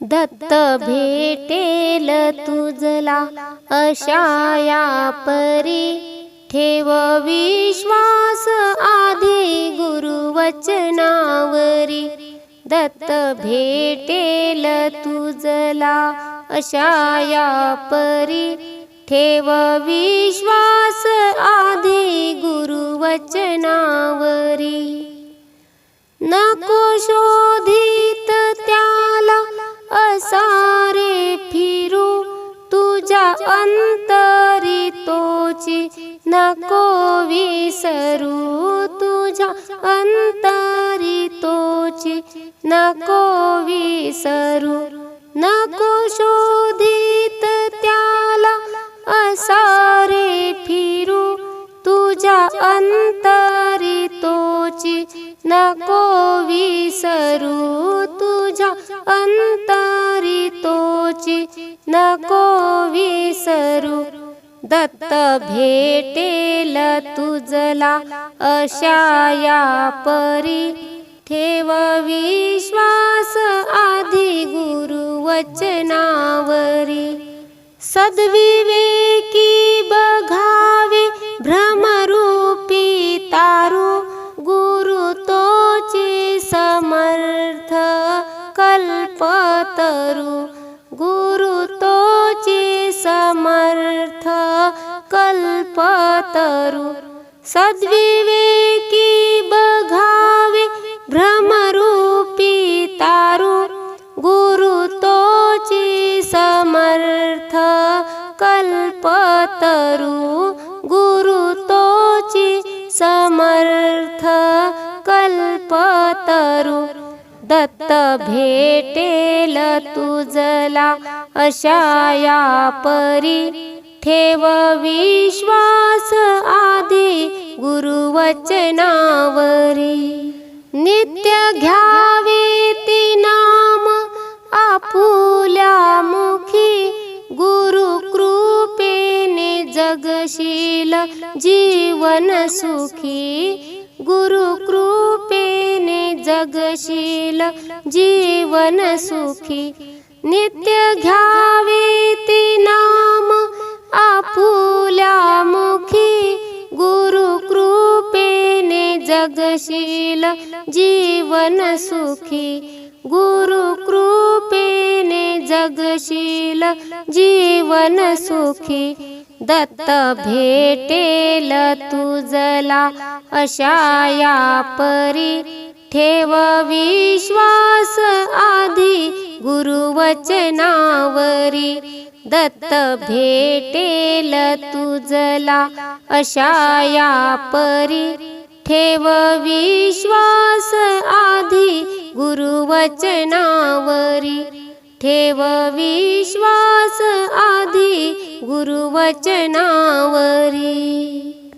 दत्त भेटेल तुझला अशा या परी. ठेव विश्वास आधी गुरुवचनावरी. दत्त भेटेल तुझला अशा या परी. ठेव विश्वास आधी गुरुवचनावरी. अंतरी तोची नको विसरू तुझ्या अंतरी तोची नको विसरू नको शो दत्त भेटेल तुझला अशा या परी ठेव विश्वास आधी गुरुवचनावरी सद्विवेकी बघावे भ्रमरूपी तारू. गुरु तोचे समर्थ कल्पतरू. कल्पतरू सद्विवेकी बघावे भ्रमरूपी तारू। गुरुतोची समर्थ कल्पतरू। गुरु तोची समर्थ कल्पतरू। दत्त भेटेल तुझला अशा या परी। ठेव विश्वास आधी गुरुवचनावरी. नित्य घ्यावे ती नाम आपुल्या मुखी. गुरु कृपेने जगशील जीवन सुखी. गुरु कृपेने जगशील जीवन सुखी. नित्य घ्या जगशील जीवन सुखी गुरु कृपेने जगशील जीवन सुखी. दत्त भेटेल तुझला अशा या परी ठेव विश्वास आधी गुरुवचनावरी. दत्त भेटेल तुझला अशा या परी ठेव विश्वास आधी गुरुवचनावरी. ठेव विश्वास आधी गुरुवचनावरी.